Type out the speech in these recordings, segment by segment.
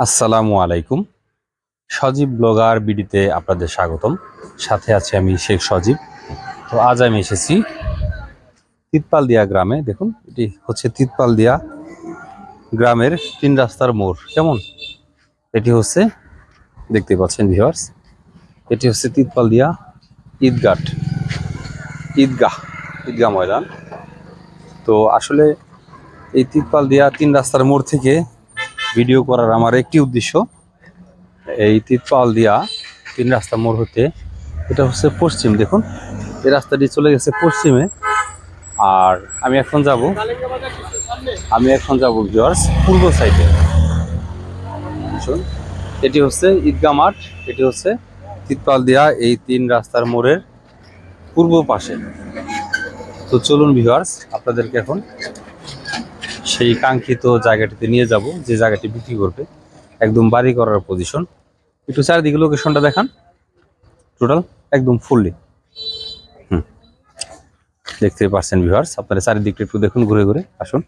আসসালামু আলাইকুম। সজীব ব্লগার বিডিতে আপনাদের স্বাগতম। সাথে আছে আমি শেখ সজীব। তো আজ আমি এসেছি তিতপালদিয়া গ্রামে। দেখুন, এটি হচ্ছে তিতপালদিয়া গ্রামের তিন রাস্তার মোড়। কেমন? এটি হচ্ছে, দেখতে পাচ্ছেন ভিওয়ার্স এটি হচ্ছে তিতপালদিয়া ঈদগাট ঈদগাহ ঈদগাহ ময়দান। তো আসলে এই তিতপালদিয়া তিন রাস্তার মোড় থেকে ভিডিও করার আমার একটি উদ্দেশ্য, এই তিতপাল দিয়া তিন রাস্তা মোড় হতে, এটা হচ্ছে পশ্চিম, দেখুন, এই রাস্তাটি চলে গেছে পশ্চিমে। আর আমি এখন যাব, আমি এখন যাব ভিওয়ার্স পূর্ব সাইডে এটি হচ্ছে ঈদগাহ মাঠ, এটি হচ্ছে তিতপাল দিয়া এই তিন রাস্তার মোড়ের পূর্ব পাশে। তো চলুন ভিওয়ার্স আপনাদেরকে এখন সেই কাঙ্ক্ষিত জায়গাটিতে নিয়ে যাব, যে জায়গাটি বিক্রি করবে। একদম বাড়ি করার পজিশন একটু চারিদিকে লোকেশনটা দেখান। টোটাল একদম ফুললি হুম। দেখতে পাচ্ছেন ভিউয়ার্স আপনারা চারিদিকটা একটু দেখুন, ঘুরে ঘুরে আসুন।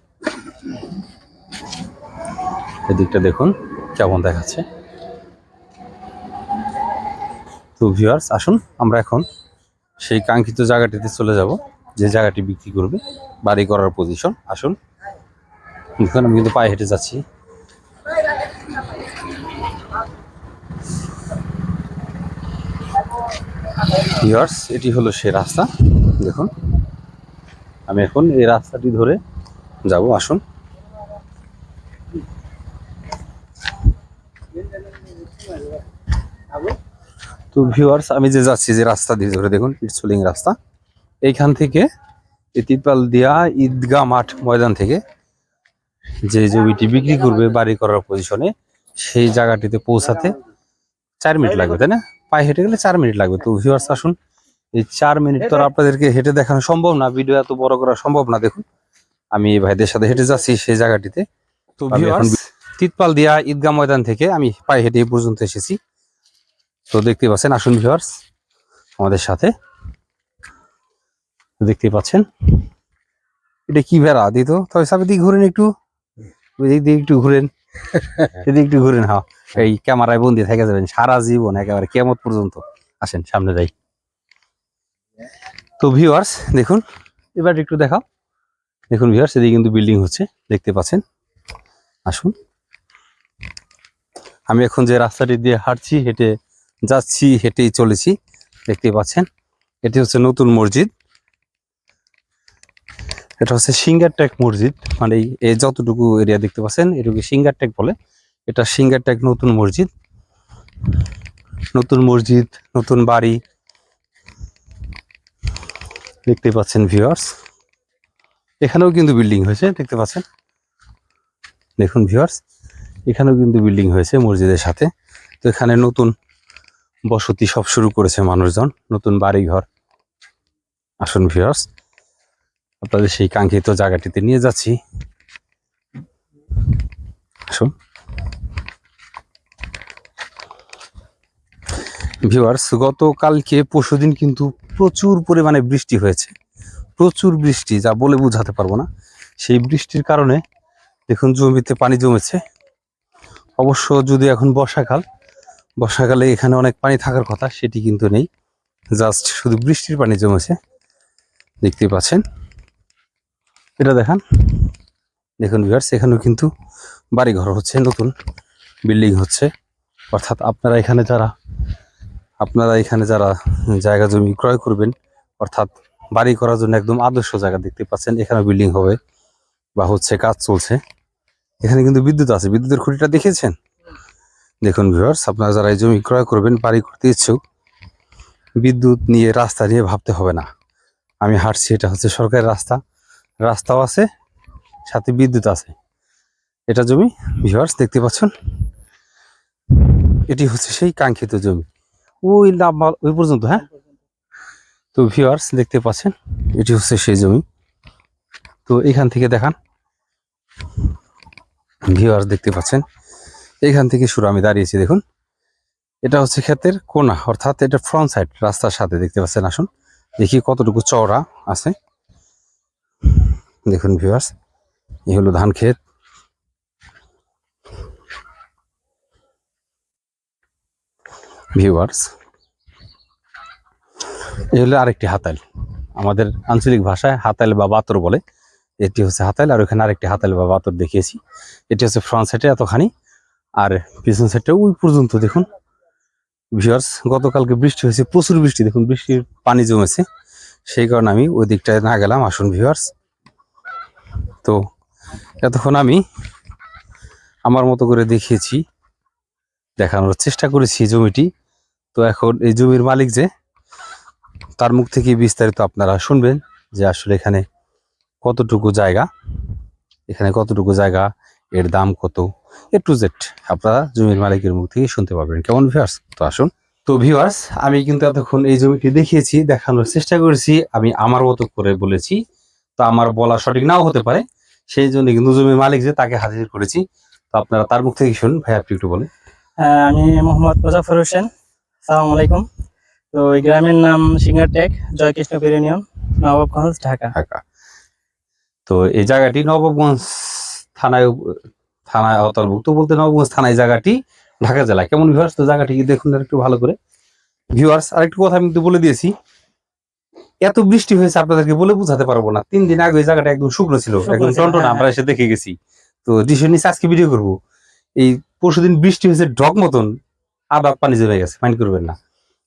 এদিকটা দেখুন, কেমন দেখাচ্ছে। তো ভিউয়ার্স আসুন, আমরা এখন সেই কাঙ্ক্ষিত জায়গাটিতে চলে যাব, যে জায়গাটি বিক্রি করবে, বাড়ি করার পজিশন আসুন। এখন আমি কিন্তু পায়ে হেঁটে যাচ্ছি। ইয়ার্স এটি হলো সে রাস্তা। দেখুন, আমি এখন এই রাস্তাটি ধরে যাব, আসুন। তো ভিউয়ার্স, আমি যে যাচ্ছি যে রাস্তা দিয়ে ধরে, দেখুন, ইটসুলিং রাস্তা। এইখান থেকে তিতপাল দিয়া ঈদগাহ মাঠ ময়দান থেকে যে জমিটি বিক্রি করবে বাড়ি করার পজিশনে সেই জায়গাটিতে পৌঁছাতে চার মিনিট লাগবে তাই না? পায়ে হেঁটে গেলে চার মিনিট লাগবে। তো ভিউয়ার্স আসুন এই চার মিনিট তো আপনাদেরকে হেঁটে দেখানো সম্ভব না ভিডিও এত বড় করা সম্ভব না দেখুন। আমি এই ভাইদের সাথে হেঁটে যাচ্ছি সেই জায়গাটিতে। তো তিতপাল দিয়া ঈদগাহ ময়দান থেকে আমি পায়ে হেঁটে এই পর্যন্ত এসেছি। তো দেখতে পাচ্ছেন আসুন ভিউয়ার্স আমাদের সাথে। দেখতে পাচ্ছেন এটা কি ভেড়া? দিত তবে দিকে ঘুরেন একটু। ওই দিক দিয়ে একটু ঘুরেন। এদিকে একটু ঘুরেন হ্যাঁ। এই ক্যামেরায় বন্দি থেকে যাবেন সারা জীবন একেবারে কেমত পর্যন্ত। আসেন সামনে যাই। তো ভিউয়ার্স দেখুন এবার একটু দেখাও। দেখুন ভিউয়ার্স এদিকে কিন্তু বিল্ডিং হচ্ছে দেখতে পাচ্ছেন। আসুন। আমি এখন যে রাস্তাটি দিয়ে হাঁটছি হেঁটে যাচ্ছি হেঁটেই চলেছি দেখতে পাচ্ছেন। এটি হচ্ছে নতুন মসজিদ। এটা হচ্ছে সিঙ্গার ট্যাক মসজিদ। মানে এই- যতটুকু এরিয়া দেখতে পাচ্ছেন, এটুকু সিঙ্গার ট্যাক বলে। এটা সিঙ্গার ট্যাক নতুন মসজিদ। নতুন মসজিদ, নতুন বাড়ি। দেখতে পাচ্ছেন ভিউয়ার্স এখানেও কিন্তু বিল্ডিং হয়েছে, দেখতে পাচ্ছেন। দেখুন ভিউয়ার্স এখানেও কিন্তু বিল্ডিং হয়েছে মসজিদের সাথে। তো এখানে নতুন বসতি সব শুরু করেছে মানুষজন, নতুন বাড়ি ঘর আসুন ভিউয়ার্স আপনাদের সেই কাঙ্ক্ষিত জায়গাটিতে নিয়ে যাচ্ছি। আসুন। ভিউয়ার্স গতকালকে পরশুদিন কিন্তু প্রচুর পরিমাণে বৃষ্টি হয়েছে। প্রচুর বৃষ্টি, যা বলে বোঝাতে পারব না। সেই বৃষ্টির কারণে দেখুন জমিতে পানি জমেছে। অবশ্য যদি এখন বর্ষাকাল, বর্ষাকালে এখানে অনেক পানি থাকার কথা, সেটি কিন্তু নেই। জাস্ট শুধু বৃষ্টির পানি জমেছে। দেখতেই পাচ্ছেন? এটা দেখান। দেখুন ভিউয়ার্স এখানেও কিন্তু বাড়িঘর হচ্ছে, নতুন বিল্ডিং হচ্ছে। অর্থাৎ আপনারা এখানে যারা, আপনারা এখানে যারা জায়গা জমি ক্রয় করবেন, অর্থাৎ বাড়ি করার জন্য একদম আদর্শ জায়গা দেখতে পাচ্ছেন এখানে বিল্ডিং হবে বা হচ্ছে কাজ চলছে। এখানে কিন্তু বিদ্যুৎ আছে, বিদ্যুতের খুঁটিটা দেখেছেন? দেখুন ভিউয়ার্স আপনারা যারা এই জমি ক্রয় করবেন, বাড়ি করতে ইচ্ছুক, বিদ্যুৎ নিয়ে রাস্তা নিয়ে ভাবতে হবে না। আমি হাঁটছি, এটা হচ্ছে সরকারি রাস্তা। রাস্তাও আছে, সাথে বিদ্যুৎ আছে। এটা জমি ভিউয়ার্স দেখতে পাচ্ছেন? এটি হচ্ছে সেই কাঙ্ক্ষিত জমি। ওই নাম্বার, ওই পর্যন্ত হ্যাঁ? তো ভিউয়ার্স দেখতে পাচ্ছেন, এটি হচ্ছে সেই জমি। তো এখান থেকে দেখান। ভিউয়ার্স দেখতে পাচ্ছেন। এখান থেকে শুরু আমি দাঁড়িয়েছি, দেখুন। এটা হচ্ছে ক্ষেতের কোনা, অর্থাৎ এটা ফ্রন্ট সাইড রাস্তার সাথে, দেখতে পাচ্ছেন? আসুন, দেখি কতটুকু চওড়া আছে। দেখুন ভিউয়ার্স এ হলো ধান ক্ষেত। ভিউয়ার্স এ হলো আরেকটি হাতাল আমাদের আঞ্চলিক ভাষায় হাতাল বা বাতর বলে। এটি হচ্ছে হাতাল আর ওখানে আরেকটি হাতাল বা বাতর দেখিয়েছি। এটি হচ্ছে ফ্রন্ট সাইডে এতখানি। আর পিছন সাইডে ওই পর্যন্ত দেখুন। ভিউয়ার্স গতকালকে বৃষ্টি হয়েছে, প্রচুর বৃষ্টি। দেখুন, বৃষ্টির পানি জমেছে। সেই কারণে আমি ওই দিকটায় না গেলাম, আসুন ভিউয়ার্স তো এতক্ষণ আমি আমার মতো করে দেখিয়েছি, দেখানোর চেষ্টা করেছি জমিটি। তো এখন এই জমির মালিক যে, তার মুখ থেকে বিস্তারিত আপনারা শুনবেন যে আসলে এখানে কতটুকু জায়গা, এখানে কতটুকু জায়গা, এর দাম কত, এ টু জেড আপনারা জমির মালিকের মুখ থেকে শুনতে পারবেন কেমন ভিউয়ার্স তো আসুন। তো ভিউয়ার্স আমি কিন্তু এতক্ষণ এই জমিটি দেখিয়েছি দেখানোর চেষ্টা করেছি আমি আমার মতো করে বলেছি তো আমার বলা সঠিক নাও হতে পারে সেই জন্য কিন্তু জমির মালিক যে তাকে হাজির করেছি তো আপনারা তার মুখ থেকে শুনুন ভাই আপনি একটু বলেন। হ্যাঁ, আমি মোহাম্মদ মুজাফর হোসেন সালাম আলাইকুম। তো এই গ্রামের নাম সিঙ্গারটেক জয়কৃষ্ণ ইউনিয়ন নবাবগঞ্জ ঢাকা। ঢাকা। তো এই জায়গাটি নবাবগঞ্জ থানায় থানায় অন্তর্ভুক্ত বলতে নবাবগঞ্জ থানায় জায়গাটি ঢাকা জেলা। কেমন ভিউয়ার্স তো জায়গাটি দেখুন একটু ভালো করে। ভিউয়ার্স আরেকটু কথা আমি বলে দিয়েছি। এত বৃষ্টি হয়েছে আপনাদেরকে বলে বোঝাতে পারব না। তিন দিন আগে এই জায়গাটা একদম শুকনো ছিল একদম টন্টনা হ্যাঁ, আমরা এসে দেখে গেছি। তো ডিসের নিচে আজকে ভিডিও করব। এই পরশুদিন বৃষ্টি হয়েছে ডগ মতন আবার পানি জমে গেছে মাইন্ড করবেন না।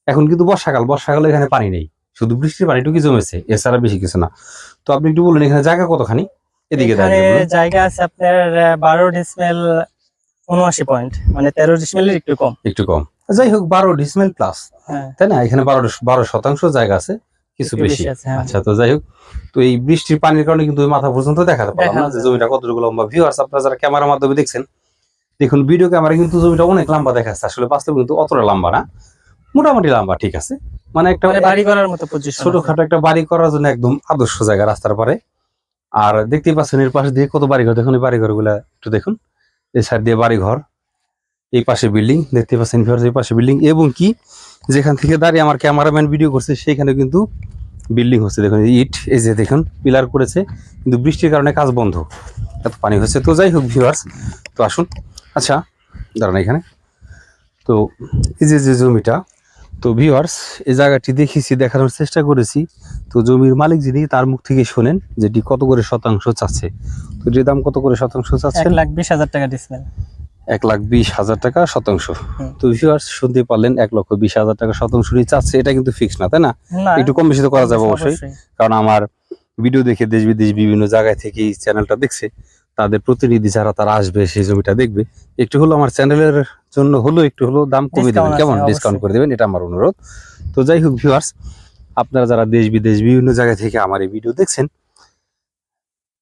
এখন কিন্তু বর্ষাকাল বর্ষাকালে এখানে পানি নেই। শুধু বৃষ্টির পানিটুকু জমেছে এছাড়া বেশি কিছু না। তো আপনি একটু বলুন এখানে জায়গা কতখানি? এদিকে। জায়গা আছে আপনার বারো ডিসমেল উনআশি পয়েন্ট মানে তেরো ডিসমেলের একটু কম। একটু কম। যাই হোক বারো ডিসমেল প্লাস হ্যাঁ। তাই না? এখানে বারো বারো শতাংশ জায়গা আছে কিছু বেশি। হ্যাঁ। আচ্ছা তো যাই হোক তো এই বৃষ্টির পানির কারণে কিন্তু মাথা পর্যন্ত দেখাতে পারলাম না যে জমিটা কতটুকু লম্বা। ভিউয়ার্স আপনারা যারা ক্যামেরার মাধ্যমে দেখছেন দেখুন ভিডিও ক্যামেরা কিন্তু জমিটা অনেক লম্বা দেখাচ্ছে আসলে বাস্তবে কিন্তু অতটা লম্বা না। মোটামুটি লম্বা ঠিক আছে। মানে একটা মানে বাড়ি করার মতো ছোটখাটো একটা বাড়ি করার জন্য একদম আদর্শ জায়গা রাস্তার পারে। আর দেখতেই পাচ্ছেন এর পাশে দিয়ে কত বাড়িঘর? দেখুন এই বাড়িঘরগুলা একটু দেখুন। এই সাইড দিয়ে বাড়িঘর এই পাশে বিল্ডিং দেখতে পাচ্ছেন ভিউয়ার্স, এই পাশে বিল্ডিং এবং কি যেখান থেকে দাঁড়িয়ে আমার ক্যামেরাম্যান ভিডিও করছে সেখানে কিন্তু বিল্ডিং হচ্ছে। দেখুন ইট এই যে দেখুন পিলার করেছে কিন্তু বৃষ্টির কারণে কাজ বন্ধ। এত পানি হচ্ছে। তো যাই হোক ভিউয়ার্স তো আসুন। আচ্ছা দাঁড়ান এখানে। তো এই যে যে জমিটা তো ভিওয়ার্স এই জায়গাটি দেখেছি দেখানোর চেষ্টা করেছি। তো জমির মালিক যিনি তার মুখ থেকে শোনেন যেটি কত করে শতাংশ চাচ্ছে। তো যে দাম কত করে শতাংশ এক লাখ বিশ হাজার টাকা ডিসমেল এক লাখ বিশ হাজার টাকা শতাংশ। তো ভিউয়ার্স শুনতে পারলেন এক লক্ষ বিশ হাজার টাকা শতাংশ নিয়ে চাচ্ছে। এটা কিন্তু ফিক্স না তাই না? একটু কম বেশি তো করা যাবে অবশ্যই। কারণ আমার ভিডিও দেখে দেশ বিদেশ বিভিন্ন জায়গায় থেকে এই চ্যানেলটা দেখছে। তাদের প্রতিনিধি যারা তারা আসবে সেই জমিটা দেখবে। একটু হলো আমার চ্যানেলের জন্য হলো একটু হলো দাম কমিয়ে দেবেন। কেমন ডিসকাউন্ট করে দেবেন? এটা আমার অনুরোধ। তো যাই হোক ভিউয়ার্স আপনারা যারা দেশ বিদেশ বিভিন্ন জায়গা থেকে আমার এই ভিডিও দেখছেন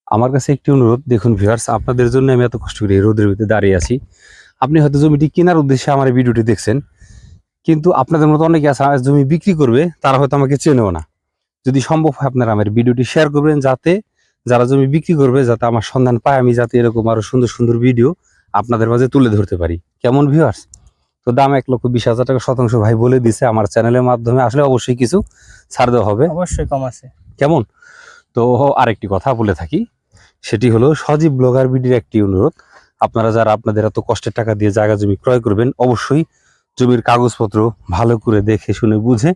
আমার কাছে একটি অনুরোধ। দেখুন ভিউয়ার্স আপনাদের জন্য আমি এত কষ্ট করে রোদের ভিতরে দাঁড়িয়ে আছি। আপনি হয়তো জমিটি কেনার উদ্দেশ্যে আমার এই ভিডিওটি দেখছেন কিন্তু আপনাদের মতো অনেকে আছে জমি বিক্রি করবে তারা হয়তো আমাকে চেনেও না। যদি সম্ভব হয় আপনারা আমার ভিডিওটি শেয়ার করবেন যাতে যারা জমি বিক্রি করবে যাতে আমার সন্ধান পায় আমি যাতে এরকম আরও সুন্দর সুন্দর ভিডিও আপনাদের মাঝে তুলে ধরতে পারি। কেমন ভিউয়ার্স তো দাম এক লক্ষ বিশ হাজার টাকা শতাংশ ভাই বলে দিছে। আমার চ্যানেলের মাধ্যমে আসলে অবশ্যই কিছু ছাড় দেওয়া হবে। অবশ্যই কম আছে। কেমন? তো আরেকটি কথা বলে থাকি। সেটি হলো সজীব ব্লগার বিডির একটি অনুরোধ। আপনারা যারা আপনাদের এত কষ্টের টাকা দিয়ে জায়গা জমি ক্রয় করবেন অবশ্যই জমির কাগজপত্র ভালো করে দেখে শুনে বুঝে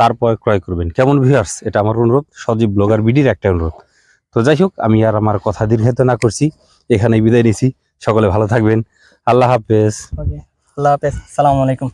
তারপর ক্রয় করবেন। কেমন ভিউয়ার্স এটা আমার অনুরোধ। সজীব ব্লগার বিডির একটা অনুরোধ। তো যাই হোক আমি আর আমার কথা দীর্ঘায়িত না করছি। এখানেই বিদায় নিছি। সকলে ভালো থাকবেন। আল্লাহ হাফেজ। আল্লাহ হাফেজ। সালামু আলাইকুম।